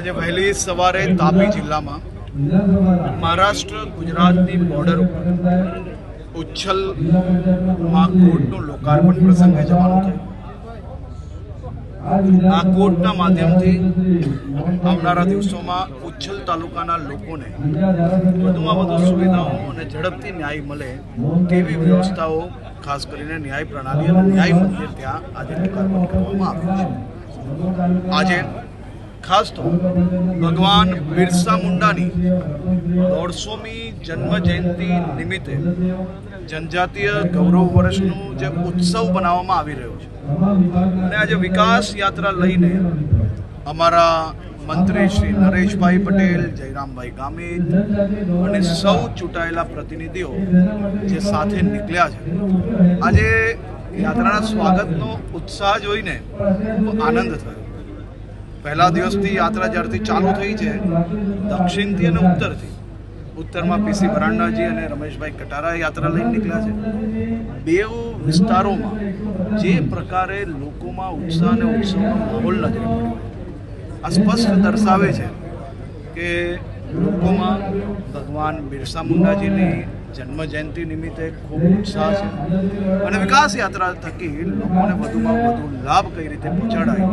આજે વહેલી સવારે તાપી જિલ્લામાં મહારાષ્ટ્ર ગુજરાતની બોર્ડર ઉપર ઉચ્છલમાં કોર્ટનું લોકાર્પણ પ્રસંગે જવાનું થયું. આ કોર્ટના માધ્યમથી આવનારા દિવસોમાં ઉચ્છલ તાલુકાના લોકોને વધુમાં વધુ સુવિધાઓ અને ઝડપથી ન્યાય મળે તેવી વ્યવસ્થાઓ ખાસ કરીને ન્યાય પ્રણાલી અને ન્યાય મંદિર ત્યાં આજે લોકાર્પણ કરવામાં આવ્યું છે. આજે ખાસ તો ભગવાન બિરસા મુંડાની દોઢસોમી જન્મ જયંતિ નિમિત્તે જનજાતીય ગૌરવ વર્ષનું જે ઉત્સવ બનાવવામાં આવી રહ્યો છે. અને આજે વિકાસ યાત્રા લઈને અમારા મંત્રી શ્રી નરેશભાઈ પટેલ, જયરામભાઈ ગામિત અને સૌ ચૂંટાયેલા પ્રતિનિધિઓ જે સાથે નીકળ્યા છે. આજે યાત્રાના સ્વાગતનો ઉત્સાહ જોઈને આનંદ થયો. પહેલા દિવસથી યાત્રા જ્યારથી ચાલુ થઈ છે, દક્ષિણથી અને ઉત્તરથી. ઉત્તરમાં પીસી ભરાંડાજી અને રમેશભાઈ કટારા યાત્રા લઈને નીકળ્યા છે. બે વિસ્તારોમાં જે પ્રકારે લોકોમાં ઉત્સાહ અને ઉત્સવનો માહોલ નજરે આ સ્પષ્ટ દર્શાવે છે કે લોકોમાં ભગવાન બિરસા મુંડાજીની જન્મજયંતિ નિમિત્તે ખૂબ ઉત્સાહ છે. અને વિકાસ યાત્રા થકી લોકોને વધુમાં વધુ લાભ કઈ રીતે પહોંચાડાય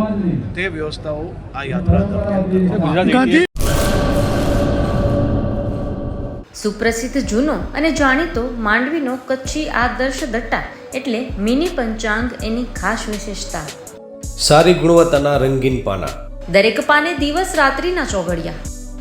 તે વ્યવસ્થાઓ આ યાત્રા દરમિયાન સુપ્રસિદ્ધ જૂનો અને જાણીતો માંડવીનો કચ્છી આદર્શ દટ્ટા એટલે મિની પંચાંગ એની ખાસ વિશેષતા. સારી ગુણવત્તાના રંગીન પાના. દરેક પાને દિવસ રાત્રિના ચોઘડિયા.